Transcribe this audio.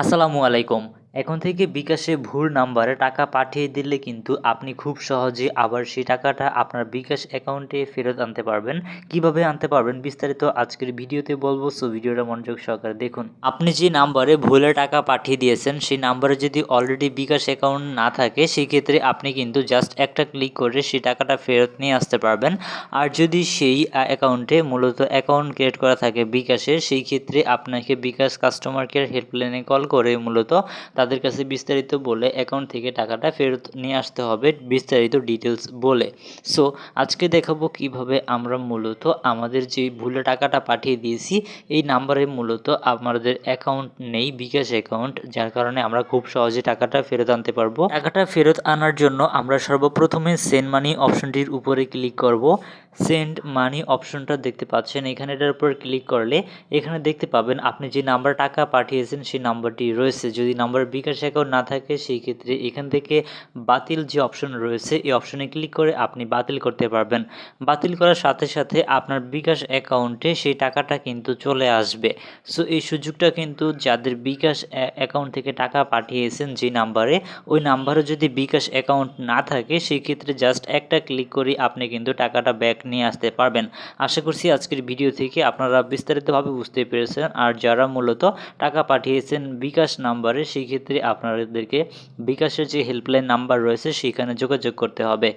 আসসালামু আলাইকুম। এখন থেকে বিকাশে ভুল নাম্বারে টাকা পাঠিয়ে দিলে কিন্তু আপনি খুব সহজে আবার সেই টাকাটা আপনার বিকাশ অ্যাকাউন্টে ফেরত আনতে পারবেন। কীভাবে আনতে পারবেন বিস্তারিত আজকের ভিডিওতে বলব, সো ভিডিওটা মনোযোগ সহকারে দেখুন। আপনি যে নাম্বারে ভুলে টাকা পাঠিয়ে দিয়েছেন, সেই নাম্বারে যদি অলরেডি বিকাশ অ্যাকাউন্ট না থাকে সেই ক্ষেত্রে আপনি কিন্তু জাস্ট একটা ক্লিক করে সেই টাকাটা ফেরত নিয়ে আসতে পারবেন। আর যদি সেই অ্যাকাউন্টে মূলত অ্যাকাউন্ট ক্রিয়েট করা থাকে বিকাশে, সেই ক্ষেত্রে আপনাকে বিকাশ কাস্টমার কেয়ার হেল্পলাইনে কল করে মূলত তাদের কাছে বিস্তারিত বলে অ্যাকাউন্ট থেকে টাকাটা ফেরত নিয়ে আসতে হবে বিস্তারিত ডিটেলস বলে। সো আজকে দেখাবো কীভাবে আমরা মূলত আমাদের যে ভুলে টাকাটা পাঠিয়ে দিয়েছি, এই নাম্বারে মূলত আমাদের অ্যাকাউন্ট নেই, বিকাশ অ্যাকাউন্ট যার কারণে আমরা খুব সহজে টাকাটা ফেরত আনতে পারব। টাকাটা ফেরত আনার জন্য আমরা সর্বপ্রথমে সেন্ড মানি অপশনটির উপরে ক্লিক করব। সেন্ড মানি অপশনটা দেখতে পাচ্ছেন। এখানে এটার উপর ক্লিক করলে এখানে দেখতে পাবেন আপনি যে নাম্বার টাকা পাঠিয়েছেন সেই নাম্বারটি রয়েছে। যদি নাম্বার বিকাশ অ্যাকাউন্ট না থাকে সেই ক্ষেত্রে এখান থেকে বাতিল যে অপশন রয়েছে, এই অপশনে ক্লিক করে আপনি বাতিল করতে পারবেন। বাতিল করার সাথে সাথে আপনার বিকাশ অ্যাকাউন্টে সেই টাকাটা কিন্তু চলে আসবে। সো এই সুযোগটা কিন্তু যাদের বিকাশ অ্যাকাউন্ট থেকে টাকা পাঠিয়েছেন যে নাম্বারে ওই নাম্বারে যদি বিকাশ অ্যাকাউন্ট না থাকে, সেই ক্ষেত্রে জাস্ট একটা ক্লিক করে আপনি কিন্তু টাকাটা ব্যাক নিয়ে আসতে পারবেন। আশা করছি আজকের ভিডিও থেকে আপনারা বিস্তারিতভাবে বুঝতে পেরেছেন। আর যারা মূলত টাকা পাঠিয়েছেন বিকাশ নাম্বারে সেই ক্ষেত্রে আপনাদেরকে বিকাশের যে হেল্পলাইন নাম্বার রয়েছে, সেখানে যোগাযোগ করতে হবে।